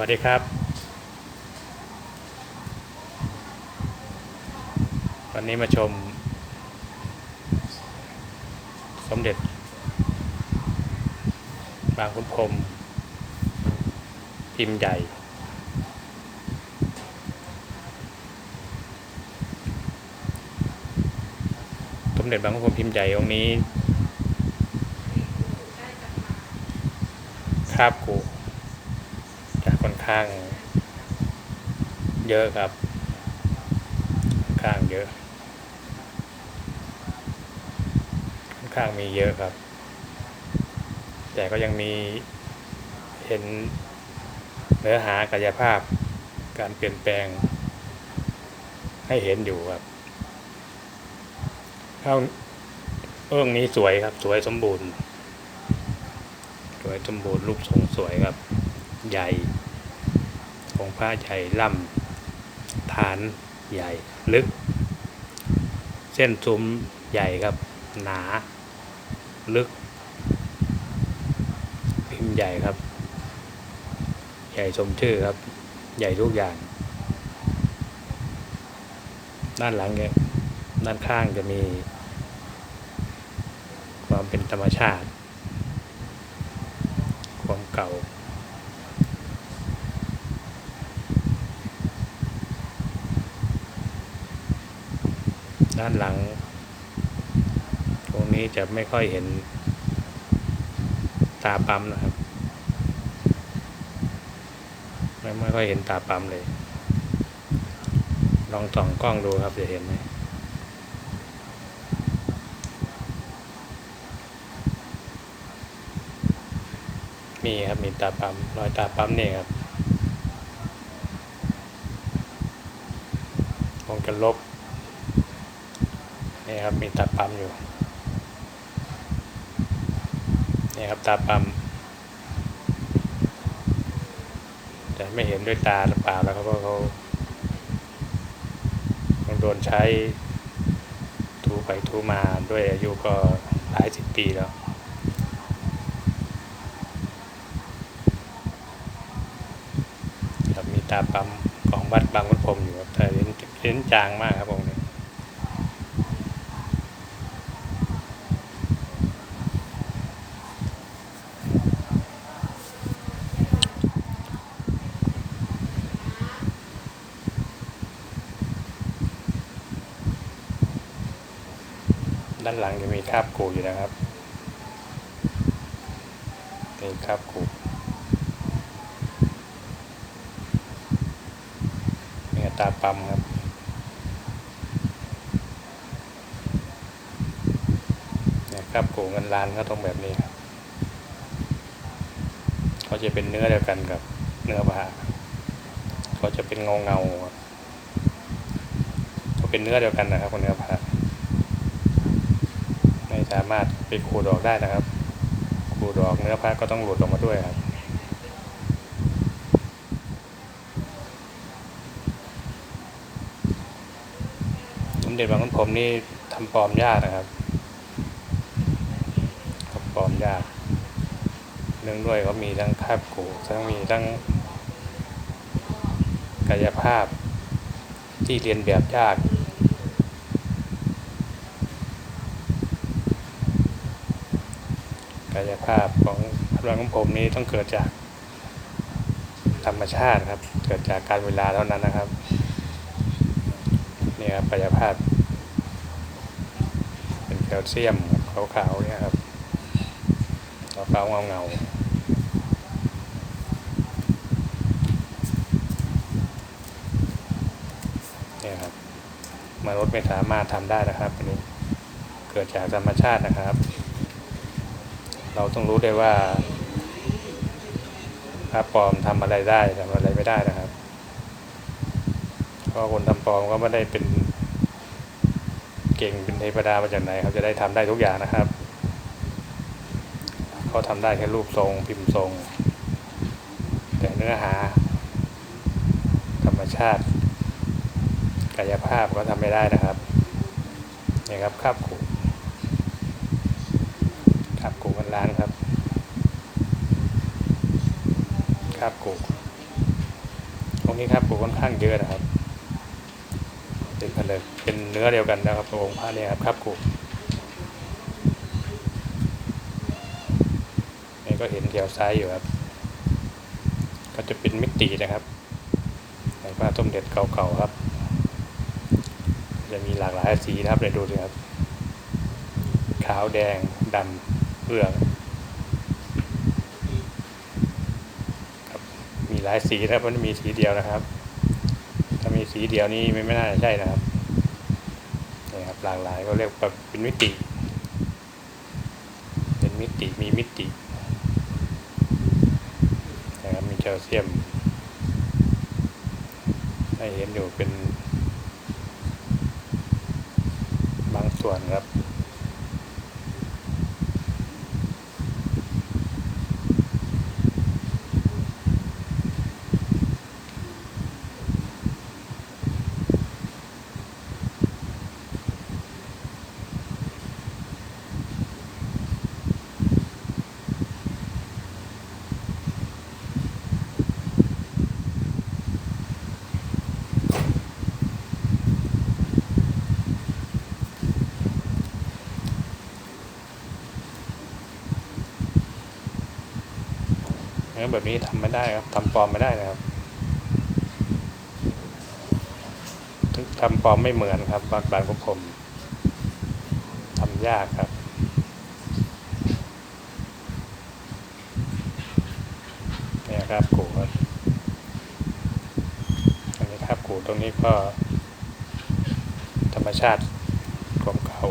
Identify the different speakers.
Speaker 1: วัสดีครับ วันนี้มาชม สมเด็จ บางขุนพรมพิมพ์ใหญ่ สมเด็จบางขุนพรมพิมพ์ใหญ่องค์นี้คาบกู ข้าง เยอะครับ ข้างเยอะ ข้างมีเยอะครับ แต่ก็ยังมีเห็นเนื้อหากายภาพการเปลี่ยนแปลง ให้เห็นอยู่ครับข้าเอื้องนี้สวยครับ สวยสมบูรณ์ สวยสมบูรณ์รูปทรงสวยครับ ใหญ่ องค์พระใหญ่ล่ำฐานใหญ่ลึก เส้นซุ้มใหญ่ครับ หนา ลึก พิมพ์ใหญ่ครับ ใหญ่สมชื่อครับ ใหญ่ทุกอย่าง ด้านหลังเนี่ยด้านข้างจะมี ความเป็นธรรมชาติ ความเก่า ด้านหลัง ตรงนี้จะไม่ค่อยเห็นตาปั๊มนะครับ ไม่ไม่ค่อยเห็นตาปั๊มเลย ลองส่องกล้องดูครับจะเห็นไหมมีครับมีตาปั๊มรอยตาปั๊มนี่ครับวงกันลบ นี่ครับมีตาปั๊มอยู่นี่ครับตาปั๊มแต่ไม่เห็นด้วยตาหรือเปล่าแล้วเขาก็เขาโดนใช้ทูไปทูมาด้วยอายุก็หลายสิบปีแล้วครับมีตาปั๊มของวัดบางขุนพรหมอยู่ครับแต่เห็นเห็นจางมากครับองค์นี้ ด้านหลังจะมีคาบกูอยู่นะครับมีคาบกูนี่ตาปั๊มครับเนี่ยครับกูเงินล้านก็ต้องแบบนี้ครับเขาจะเป็นเนื้อเดียวกันกับเนื้อผ้าเขาจะเป็นเงาเงาครับเขาเป็นเนื้อเดียวกันนะครับกับเนื้อผ้า สามารถไปขูดออกได้นะครับขูดออกเนื้อผ้าก็ต้องหลุดออกมาด้วยครับสมเด็จบางขุนพรมนี่ทำปลอมยากนะครับทำปลอมยากเนื่องด้วยเขามีทั้งคาบกูทั้งมีทั้งกายภาพที่เรียนแบบยาก กายภาพของพระบางขุนพรหมนี้ต้องเกิดจากธรรมชาติครับ เกิดจากการเวลาเท่านั้นนะครับนี่ครับกายภาพ เป็นแคลเซียมขาวๆเนี่ยครับขาวๆเงาๆเนี่ยครับมนุษย์ไม่สามารถทำได้นะครับอันนี้เกิดจากธรรมชาตินะครับ เราต้องรู้ได้ว่าพระปลอมทำอะไรได้ทำอะไรไม่ได้นะครับ เพราะคนทำปลอมก็ไม่ได้เป็นเก่งเป็นเทวดามาจากไหนเขาจะได้ทำได้ทุกอย่างนะครับเขาทำได้แค่รูปทรงพิมพ์ทรง แต่เนื้อหา ธรรมชาติ กายภาพก็ทำไม่ได้นะครับนี่ครับคาบกู คาบกูกันล้านครับคาบกูค์นี้ครับปลูกค่อนข้างเยอะนะครับ เป็นผลึกเป็นเนื้อเดียวกันนะครับองค์พระเนี่ยครับครับปลูกนี่ก็เห็นแถวซ้ายอยู่ครับ ก็จะเป็นมิตินะครับในพระสมเด็จเก่าๆครับ จะมีหลากหลายสีนะครับเดี๋ยวดูสิครับขาวแดงดำ เหลืองครับมีหลายสีนะครับมันไม่มีสีเดียวนะครับ ถ้ามีสีเดียวนี้ไม่ไม่น่าจะใช่นะครับนี่ครับหลากหลายก็เรียกว่าเป็นมิติ เป็นมิติมีมิตินะครับมีแคลเซียมให้เห็นอยู่เป็นบางส่วนครับ เนื้อแบบนี้ทำไม่ได้ครับทำปลอมไม่ได้นะครับทำปลอมไม่เหมือนครับบางบางของผมทำยากครับเนี่ยครับกูครับอันนี้ครับกูตรงนี้ก็ ธรรมชาติของเขา